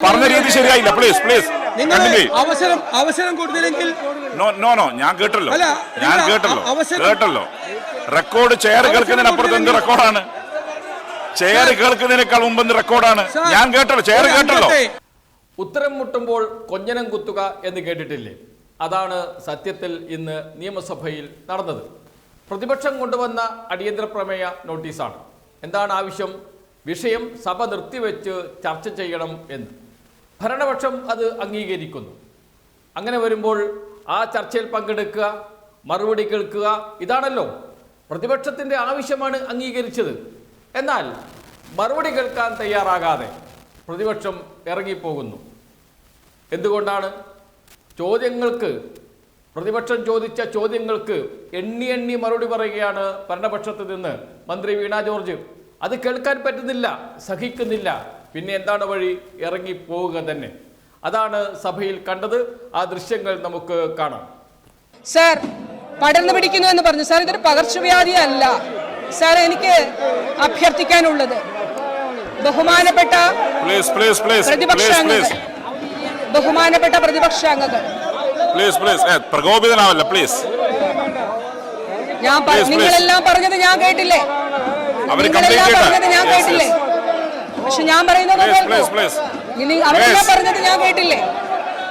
പറഞ്ഞ രീതി ശരിയായില്ല. പ്ലീസ് പ്ലീസ് നിങ്ങൾ അവസരം അവസരം കൊടുത്തില്ലെങ്കിൽ നോ നോ നോ ഞാൻ കേട്ടല്ലോ അല്ല, ഞാൻ കേട്ടല്ലോ അ- അവസരം- കേട്ടല്ലോ റെക്കോർഡ് ചെയർ കേൾക്കുന്നതിനപ്പുറത്ത് എന്ത് റെക്കോർഡാണ് ചെയർ കേൾക്കുന്നതിനേക്കാൾ മുമ്പ് എന്ത് റെക്കോർഡാണ് സാർ, ഞാൻ കേട്ടല്ലോ ചെയർ ഒരു കേട്ടല്ലോ അംഗത്തെ ഉത്തരം മുട്ടുമ്പോൾ കൊഞ്ഞനം കുത്തുക എന്ന് കേട്ടിട്ടില്ലേ? അതാണ് സത്യത്തിൽ ഇന്ന് നിയമസഭയിൽ നടന്നത്. പ്രതിപക്ഷം കൊണ്ടുവന്ന അടിയന്തര പ്രമേയ നോട്ടീസാണ്. എന്താണ് ആവശ്യം? വിഷയം സഭ നിർത്തിവെച്ച് ചർച്ച ചെയ്യണം എന്ന്. ഭരണപക്ഷം അത് അംഗീകരിക്കുന്നു. അങ്ങനെ വരുമ്പോൾ ആ ചർച്ചയിൽ പങ്കെടുക്കുക മറുപടി കേൾക്കുക ഇതാണല്ലോ. പ്രതിപക്ഷത്തിന്റെ ആവശ്യമാണ് അംഗീകരിച്ചത്. എന്നാൽ മറുപടി കേൾക്കാൻ തയ്യാറാകാതെ പ്രതിപക്ഷം ഇറങ്ങിപ്പോകുന്നു. എന്തുകൊണ്ടാണ്? ചോദ്യങ്ങൾക്ക് പ്രതിപക്ഷം ചോദിച്ച ചോദ്യങ്ങൾക്ക് എണ്ണി എണ്ണി മറുപടി പറയുകയാണ് ഭരണപക്ഷത്ത് നിന്ന് മന്ത്രി വീണ ജോർജ്. അത് കേൾക്കാൻ പറ്റുന്നില്ല സഹിക്കുന്നില്ല. പിന്നെ എന്താണ് വഴി ഇറങ്ങി പോവുക തന്നെ? അതാണ് സഭയിൽ കണ്ടത്. ആ ദൃശ്യങ്ങൾ നമുക്ക് കാണാം. സാർ പടർന്നു പിടിക്കുന്നു എന്ന് പറഞ്ഞു. സാർ ഇതൊരു പകർച്ചവ്യാധി അല്ല സാർ എനിക്ക് അഭ്യർത്ഥിക്കാനുള്ളത്. ബഹുമാനപ്പെട്ട പ്ലീസ് പ്ലീസ് പ്ലീസ് പ്രതിപക്ഷ പ്ലീസ് അംഗങ്ങൾ. പ്ലീസ് ബഹുമാനപ്പെട്ട പ്രതിപക്ഷ അംഗങ്ങൾ. പ്ലീസ് പ്ലീസ് പ്രകോപിതനാവല്ല പ്ലീസ് ഞാൻ പ- Please, please. നിങ്ങളെല്ലാം പറഞ്ഞത് ഞാൻ കേട്ടില്ലേ? നിങ്ങളെല്ലാം പറഞ്ഞത് ഞാൻ കേട്ടില്ലേ? പക്ഷെ ഞാൻ പറയുന്നത്. ഇനി അവരെല്ലാം പറഞ്ഞത് ഞാൻ കേട്ടില്ലേ?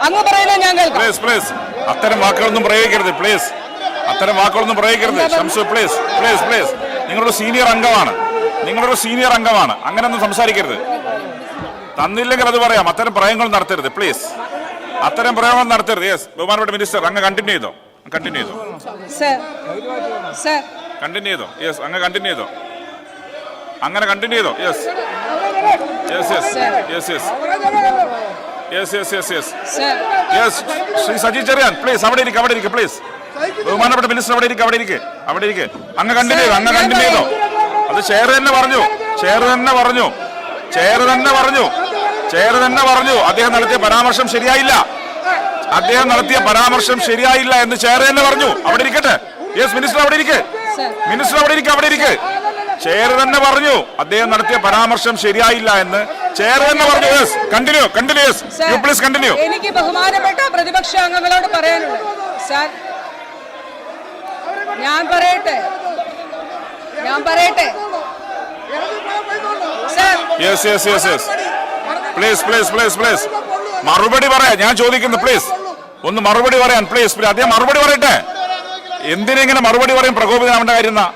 അങ്ങ് പറയുന്നത് ഞാൻ കേൾക്കാം. അത്തരം വാക്കുകളൊന്നും പ്രയോഗിക്കരുത് പ്ലീസ് അത്തരം വാക്കുകളൊന്നും പ്രയോഗിക്കരുത്. ഷംസു പ്ലീസ് പ്ലീസ് പ്ലീസ് നിങ്ങളൊരു സീനിയർ അംഗമാണ്. നിങ്ങളൊരു സീനിയർ അംഗമാണ്. അങ്ങനെയൊന്നും സംസാരിക്കരുത്. തന്നില്ലെങ്കിൽ അത് പറയാം. അത്തരം പ്രയോഗങ്ങൾ നടത്തരുത് പ്ലീസ് അത്തരം പ്രയോഗങ്ങൾ നടത്തരുത്. യെസ് ബഹുമാനപ്പെട്ട മിനിസ്റ്റർ അങ്ങ് കണ്ടിന്യൂ ചെയ്തോ? കണ്ടിന്യൂ ചെയ്തോ? കണ്ടിന്യൂ ചെയ്തോ? യെസ് അങ്ങ് കണ്ടിന്യൂ ചെയ്തോ? അങ്ങനെ കണ്ടിന്യൂ ചെയ്തോ? Yes yes yes yes yes yes yes yes yes yes Shri Saji Cheriyan please അവിടെ ഇരിക്കുക അവിടെ ഇരിക്കുക പ്ലീസ് ബഹുമാനപ്പെട്ട മിനിസ്റ്റർ അവിടെ ഇരിക്കുക അവിടെ ഇരിക്കുക അവിടെ ഇരിക്കുക അങ്ങ് കണ്ടിന്യൂ അങ്ങ് കണ്ടിന്യൂ ചെയ്തോ അത് ചെയർ തന്നെ പറഞ്ഞു ചെയർ തന്നെ പറഞ്ഞു ചെയർ തന്നെ പറഞ്ഞു ചെയർ തന്നെ പറഞ്ഞു. അദ്ദേഹം നടത്തിയ പരാമർശം ശരിയായില്ല. അദ്ദേഹം നടത്തിയ പരാമർശം ശരിയായില്ല എന്ന് ചെയർ തന്നെ പറഞ്ഞു. അവിടെ ഇരിക്കട്ടെ. യെസ് മിനിസ്റ്റർ അവിടെ ഇരിക്കെ. മിനിസ്റ്റർ അവിടെ ഇരിക്കുക അവിടെ ഇരിക്കെ. ചെയർ തന്നെ പറഞ്ഞു. അദ്ദേഹം നടത്തിയ പരാമർശം ശരിയായില്ല എന്ന് ചെയർ തന്നെ പറഞ്ഞു. Yes continue continue yes you please continue എനിക്ക് ബഹുമാനപ്പെട്ട പ്രതിപക്ഷ അംഗങ്ങളോട് പറയാനുള്ളത്. സാർ ഞാൻ പറയട്ടെ. ഞാൻ പറയട്ടെ. Yes yes yes yes please please please please മറുപടി പറയാ ഞാൻ ചോദിക്കുന്നു പ്ലീസ് ഒന്ന് മറുപടി പറയാൻ പ്ലീസ് പ്ലീസ് അദ്ദേഹം മറുപടി പറയട്ടെ. എന്തിനെങ്ങനെ മറുപടി പറയും? പ്രകോപിതനാവേണ്ട കാര്യം എന്നാ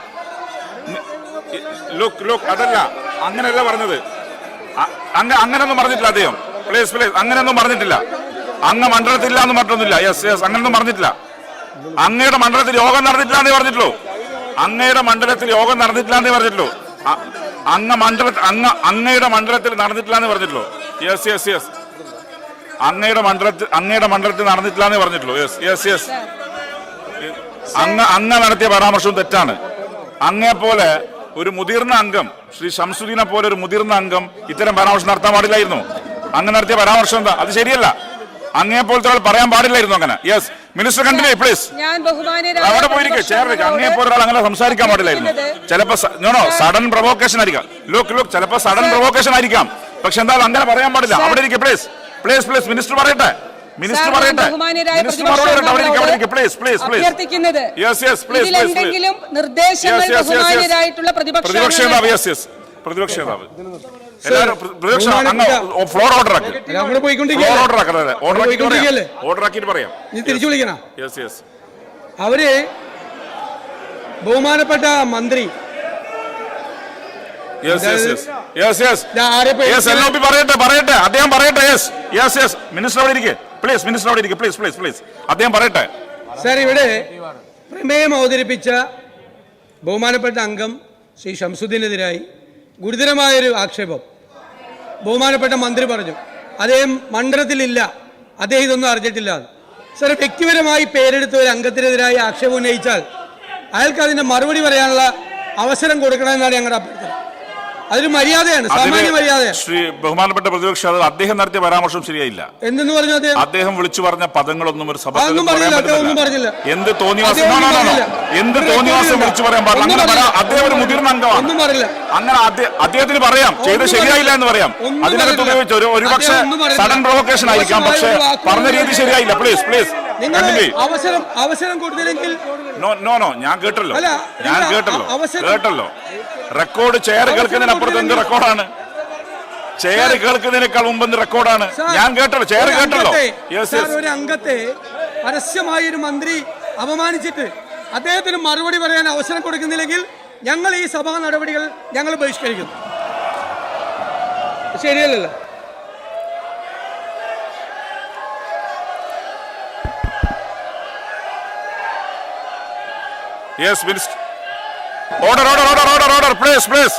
ലുക്ക് ലുക്ക് അതല്ല. അങ്ങനെയല്ല പറഞ്ഞത്. അങ്ങ അങ്ങനെയൊന്നും പറഞ്ഞിട്ടില്ല അദ്ദേഹം. പ്ലീസ് പ്ലീസ് അങ്ങനെയൊന്നും പറഞ്ഞിട്ടില്ല. അങ്ങ് മണ്ഡലത്തില്ല എന്ന് പറഞ്ഞൊന്നുമില്ല യെസ് യെസ് അങ്ങനൊന്നും പറഞ്ഞിട്ടില്ല. അങ്ങയുടെ മണ്ഡലത്തിൽ യോഗം നടന്നിട്ടില്ല എന്നേ പറഞ്ഞിട്ടുള്ളൂ. അങ്ങയുടെ മണ്ഡലത്തിൽ യോഗം നടന്നിട്ടില്ല എന്നേ പറഞ്ഞിട്ടുള്ളൂ. അങ്ങ മണ്ഡല അങ്ങ അങ്ങയുടെ മണ്ഡലത്തിൽ നടന്നിട്ടില്ല എന്ന് പറഞ്ഞിട്ടുള്ളൂ. യെസ് യെസ് യെസ് അങ്ങയുടെ മണ്ഡലത്തിൽ അങ്ങയുടെ മണ്ഡലത്തിൽ നടന്നിട്ടില്ല എന്ന് പറഞ്ഞിട്ടുള്ളൂ. യെസ് യെസ് യെസ് അങ്ങ് അങ്ങ നടത്തിയ പരാമർശവും തെറ്റാണ്. അങ്ങേ പോലെ ഒരു മുതിർന്ന അംഗം ശ്രീ ഷംസുദ്ദീനെ പോലെ ഒരു മുതിർന്ന അംഗം ഇത്തരം പരാമർശം നടത്താൻ പാടില്ലായിരുന്നു. അങ്ങ് നടത്തിയ പരാമർശം എന്താ? അത് ശരിയല്ല. അങ്ങേ പോലത്തെ ആൾ പറയാൻ പാടില്ലായിരുന്നു അങ്ങനെ. യെസ് മിനിസ്റ്റർ കണ്ടിന്യൂ പ്ലീസ് അവിടെ പോയിരിക്കേ ചേർന്ന് അങ്ങേ പോലെ ഒരാൾ അങ്ങനെ സംസാരിക്കാൻ പാടില്ലായിരുന്നു. ചിലപ്പോ നോണോ സഡൻ പ്രൊവോക്കേഷൻ ആയിരിക്കാം. ലുക്ക് ലുക്ക് ചിലപ്പോ സഡൻ പ്രൊവോക്കേഷൻ ആയിരിക്കാം. പക്ഷെ എന്തായാലും അങ്ങനെ പറയാൻ പാടില്ല. അവിടെ ഇരിക്കേ പ്ലീസ് പ്ലീസ് പ്ലീസ് മിനിസ്റ്റർ പറയട്ടെ. മിനിസ്റ്റർ പറയട്ടെ. നിർദ്ദേശങ്ങൾ floor order order order order തിരിച്ചു യെസ് യെസ് അവർ ബഹുമാനപ്പെട്ട മന്ത്രി. പറയട്ടെ പറയട്ടെ. അദ്ദേഹം പറയട്ടെ യെസ് യെസ് മിനിസ്റ്റർ അവിടെ ഇരിക്കേ. പ്ലീസ് മിനിസ്റ്റർ അവിടെ ഇരിക്കും. പ്ലീസ് പ്ലീസ് പ്ലീസ് അദ്ദേഹം പറയട്ടെ. സർ ഇവിടെ പ്രമേയം അവതരിപ്പിച്ച ബഹുമാനപ്പെട്ട അംഗം ശ്രീ ഷംസുദ്ദീനെതിരായി ഗുരുതരമായൊരു ആക്ഷേപം. ബഹുമാനപ്പെട്ട മന്ത്രി പറഞ്ഞു അദ്ദേഹം മണ്ഡലത്തിലില്ല. അദ്ദേഹം ഇതൊന്നും അറിഞ്ഞിട്ടില്ല. സർ വ്യക്തിപരമായി പേരെടുത്ത ഒരു അംഗത്തിനെതിരായി ആക്ഷേപം ഉന്നയിച്ചാൽ അയാൾക്ക് അതിന്റെ മറുപടി പറയാനുള്ള അവസരം കൊടുക്കണമെന്നാണ് ഞങ്ങളുടെ അഭ്യർത്ഥന. അതൊരു മര്യാദയാണ് സാമാന്യ മര്യാദ ശ്രീ ബഹുമാനപ്പെട്ട പ്രതിപക്ഷ അത് അദ്ദേഹം നടത്തിയ പരാമർശം ശരിയായില്ല. എന്തെന്ന് പറഞ്ഞു അദ്ദേഹം? അദ്ദേഹം വിളിച്ചു പറഞ്ഞ പദങ്ങളൊന്നും ഒരു സഭ അതൊന്നും പറഞ്ഞില്ല, അദ്ദേഹം ഒന്നും പറഞ്ഞില്ല. എന്ത് തോന്നിവാസം ഒന്നും. പറഞ്ഞില്ല. എന്ത് തോന്നിവാസം വിളിച്ചു പറയാൻ പാടില്ല. ഒന്നും അങ്ങനെ പറഞ്ഞില്ല. പറയാം. അദ്ദേഹം ഒരു മുതിർന്ന അംഗമാണ്. ഒന്നും പറഞ്ഞില്ല. അങ്ങനെ അദ്ദേഹ- അദ്ദേഹത്തിന് പറയാം. ചെയ്ത് ഒന്നും ശരിയായില്ല എന്ന് പറയാം. ഒന്നും അതിനകത്ത് പറഞ്ഞില്ല. ഉപയോഗിച്ച് ഒരു പക്ഷേ അദ്ദേഹം ഒന്നും പറഞ്ഞില്ല. സഡൻ പ്രൊവക്കേഷൻ ആയിരിക്കാം. പക്ഷെ ഒരു പറഞ്ഞ രീതി ശരിയായില്ല. പ്ലീസ് പ്ലീസ് നിങ്ങൾ അവസരം അവസരം കൊടുത്തില്ലെങ്കിൽ നോ നോ നോ ഞാൻ കേട്ടല്ലോ. അല്ല, ഞാൻ നിങ്ങൾ കേട്ടല്ലോ. അവസരം- കേട്ടല്ലോ. റെക്കോർഡ് ചെയർ കേൾക്കുന്നതിനപ്പുറത്ത് എന്ത് റെക്കോർഡാണ് ചെയർ കേൾക്കുന്നതിനേക്കാൾ മുമ്പ് റെക്കോർഡാണ് ഞാൻ കേട്ടല്ലോ ചെയർ കേട്ടല്ലോ. ഒരു അംഗത്തെ പരസ്യമായി ഒരു മന്ത്രി അപമാനിച്ചിട്ട് അദ്ദേഹത്തിന് മറുപടി പറയാൻ അവസരം കൊടുക്കുന്നില്ലെങ്കിൽ ഞങ്ങൾ ഈ സഭാ നടപടികൾ ഞങ്ങൾ ബഹിഷ്കരിക്കുന്നു ശരിയല്ലല്ലോ. Yes minister order order order order order please please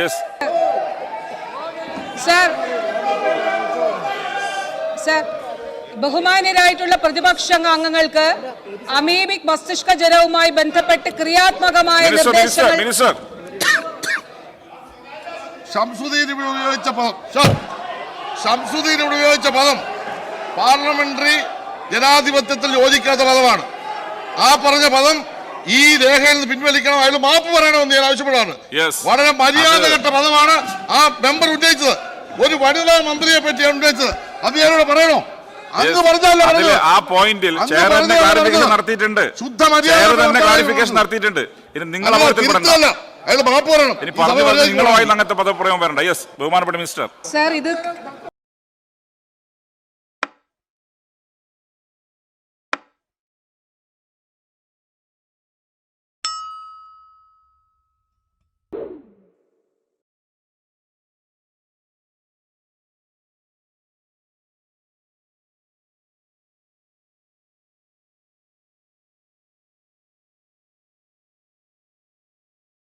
yes sir sir ബഹുമാന്യരായിട്ടുള്ള പ്രതിപക്ഷ അംഗങ്ങൾക്ക് അമീബിക് മസ്തിഷ്ക ജ്വരവുമായി ബന്ധപ്പെട്ട് ക്രിയാത്മകമായ നിർദ്ദേശങ്ങൾ ഷംസുദ്ദീൻ ഉപയോഗിച്ച പദം. ഷംസുദ്ദീൻ ഉപയോഗിച്ച പദം പാർലമെന്ററി ജനാധിപത്യത്തിൽ യോജിക്കാത്ത പദമാണ്. ആ പറഞ്ഞ പദം ഈ രേഖയിൽ നിന്ന് പിൻവലിക്കണം. അയാൾ മാപ്പ് പറയണമെന്ന് ഞാൻ ആവശ്യപ്പെടാണ്. വളരെ മര്യാദഘട്ട പദമാണ് ആ മെമ്പർ ഉന്നയിച്ചത്. ഒരു വനിതാ മന്ത്രിയെ പറ്റിയാണ് ഉന്നയിച്ചത്. അത് ഞാനിവിടെ പറയണോ? അങ്ങ് പറഞ്ഞല്ലോ ആ പോയിന്റിൽ. നടത്തിയിട്ടുണ്ട്. ശുദ്ധ മര്യാദ തന്നെ ക്വാളിഫിക്കേഷൻ ക്ലാരിഫിക്കേഷൻ നടത്തിയിട്ടുണ്ട്. ഇനി നിങ്ങൾ അയാൾ മാപ്പ് പറയണം. നിങ്ങളുമായി അങ്ങനത്തെ പദപ്രയോഗം വരണ്ട. യെസ് ബഹുമാനപ്പെട്ട മിനിസ്റ്റർ. സർ ഇത്